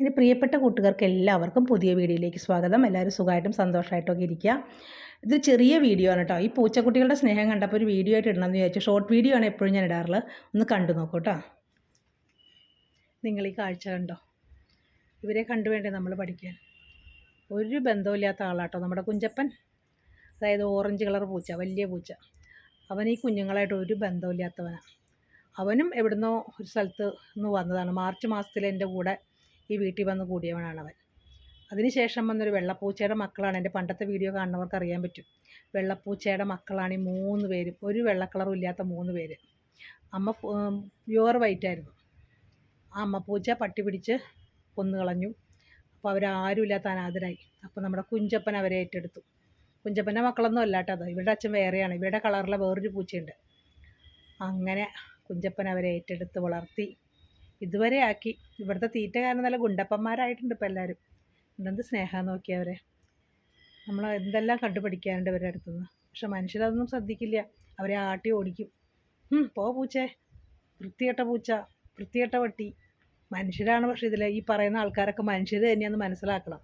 ഇനി പ്രിയപ്പെട്ട കൂട്ടുകാർക്ക് എല്ലാവർക്കും പുതിയ വീഡിയോയിലേക്ക് സ്വാഗതം. എല്ലാവരും സുഖമായിട്ടും സന്തോഷമായിട്ടൊക്കെ ഇരിക്കുക. ഇത് ചെറിയ വീഡിയോ ആണ് കേട്ടോ. ഈ പൂച്ചക്കുട്ടികളുടെ സ്നേഹം കണ്ടപ്പോൾ ഒരു വീഡിയോ ആയിട്ട് ഇടണമെന്ന് വിചാരിച്ചു. ഷോർട്ട് വീഡിയോ ആണ് എപ്പോഴും ഞാൻ ഇടാറുള്ളത്. ഒന്ന് കണ്ടു നോക്കൂ കേട്ടോ. നിങ്ങൾ ഈ കാഴ്ച കണ്ടോ? ഇവരെ കണ്ടു വേണ്ടേ നമ്മൾ പഠിക്കാൻ? ഒരു ബന്ധമില്ലാത്ത ആളാട്ടോ നമ്മുടെ കുഞ്ചപ്പൻ. അതായത് ഓറഞ്ച് കളർ പൂച്ച വലിയ പൂച്ച. അവൻ ഈ കുഞ്ഞുങ്ങളായിട്ട് ഒരു ബന്ധമില്ലാത്തവനാണ് അവനും എവിടുന്നോ ഒരു സ്ഥലത്ത് നിന്ന് വന്നതാണ്. മാർച്ച് മാസത്തിൽ എന്റെ കൂടെ ഈ വീട്ടിൽ വന്ന് കൂടിയവനാണ് അവൻ അതിനുശേഷം വന്നൊരു വെള്ളപ്പൂച്ചയുടെ മക്കളാണ്. എന്റെ പണ്ടത്തെ വീഡിയോ കാണുന്നവർക്ക് അറിയാൻ പറ്റും. വെള്ളപ്പൂച്ചയുടെ മക്കളാണ് ഈ മൂന്ന് പേരും. ഒരു വെള്ളക്കളറും ഇല്ലാത്ത മൂന്ന് പേര്. അമ്മ പ്യുവർ വൈറ്റ് ആയിരുന്നു. ആ അമ്മ പൂച്ച പട്ടി പിടിച്ച് കൊന്നു കളഞ്ഞു അപ്പോൾ അവരാരും ഇല്ലാത്ത അനാഥരായി. അപ്പോൾ നമ്മുടെ കുഞ്ചപ്പൻ അവരെ ഏറ്റെടുത്തു. കുഞ്ചപ്പന്റെ മക്കളൊന്നും അല്ല കേട്ടോ അത്. ഇവരുടെ അച്ഛൻ വേറെയാണ്. ഇവരുടെ കളറിലെ വേറൊരു പൂച്ചയുണ്ട്. അങ്ങനെ കുഞ്ചപ്പൻ അവരെ ഏറ്റെടുത്ത് വളർത്തി. ഇതുവരെ ആക്കി. ഇവിടുത്തെ തീറ്റ കാരണം നല്ല ഗുണ്ടപ്പന്മാരായിട്ടുണ്ട് ഇപ്പോൾ എല്ലാവരും എന്തെന്ത് സ്നേഹം നോക്കിയവരെ നമ്മൾ എന്തെല്ലാം കണ്ടുപിടിക്കാറുണ്ട് ഇവരുടെ അടുത്തുനിന്ന് പക്ഷെ മനുഷ്യരതൊന്നും ശ്രദ്ധിക്കില്ല. അവരെ ആട്ടി ഓടിക്കും. പോ പൂച്ചേ. വൃത്തികെട്ട പൂച്ച വൃത്തികെട്ട പട്ടി. മനുഷ്യരാണ് പക്ഷേ ഇതിൽ ഈ പറയുന്ന ആൾക്കാരൊക്കെ മനുഷ്യർ തന്നെയാണെന്ന് മനസ്സിലാക്കണം.